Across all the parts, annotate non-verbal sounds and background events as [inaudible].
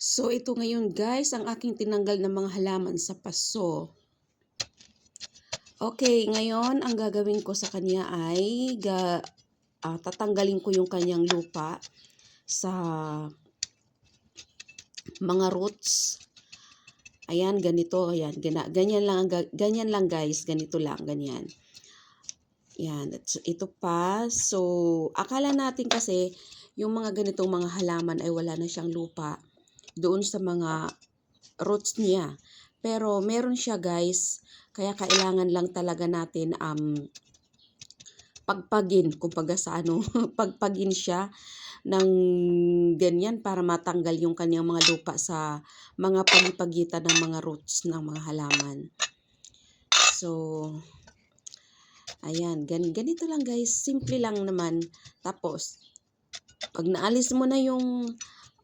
So, ito ngayon guys, ang aking tinanggal na mga halaman sa paso. Okay, ngayon, ang gagawin ko sa kanya ay ga, ah, tatanggalin ko yung kanyang lupa sa mga roots. Ayan, ganito, ayan, gana, ganyan lang, ang ga- ganyan lang guys, ganito lang, ganyan. Yan, ito pa. So, akala natin kasi yung mga ganitong mga halaman ay wala na siyang lupa doon sa mga roots niya. Pero meron siya guys, kaya kailangan lang talaga natin um, pagpagin, kumbaga sa ano, [laughs] pagpagin siya ng ganyan para matanggal yung kanyang mga lupa sa mga pagipagitan ng mga roots ng mga halaman. So, ayan, gan ganito lang guys, simple lang naman. Tapos, pag naalis mo na yung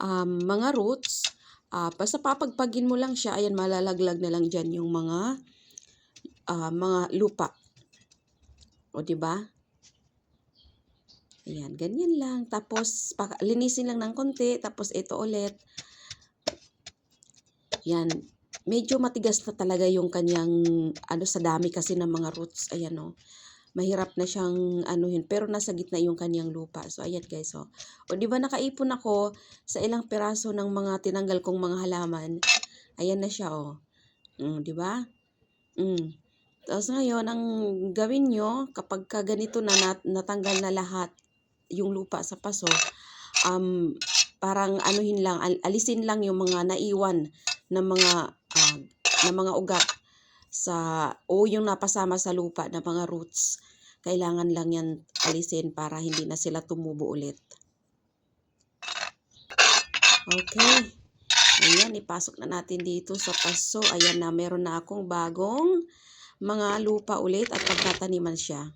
um, mga roots, ah basta papagpagin mo lang siya, ayan, malalaglag na lang dyan yung mga ah, mga lupa. O, ba? Ayan, ganyan lang. Tapos, linisin lang ng konti. Tapos, ito ulit. Yan. Medyo matigas na talaga yung kanyang, ano, sa dami kasi ng mga roots. Ayan, o. Mahirap na siyang, anuhin. Pero, nasa gitna yung kanyang lupa. So, ayan, guys, o. O, di ba, nakaipon ako sa ilang piraso ng mga tinanggal kong mga halaman. Ayan na siya, o. Mm, di ba? Mm. Tapos ngayon, ang gawin nyo, kapag ka ganito na nat- natanggal na lahat yung lupa sa paso, um, parang anuhin lang, al- alisin lang yung mga naiwan na mga, ah, na mga ugat sa, o yung napasama sa lupa na mga roots. Kailangan lang yan alisin para hindi na sila tumubo ulit. Okay. Ayan, ipasok na natin dito sa paso. Ayan na, meron na akong bagong mga lupa ulit at pagtataniman siya.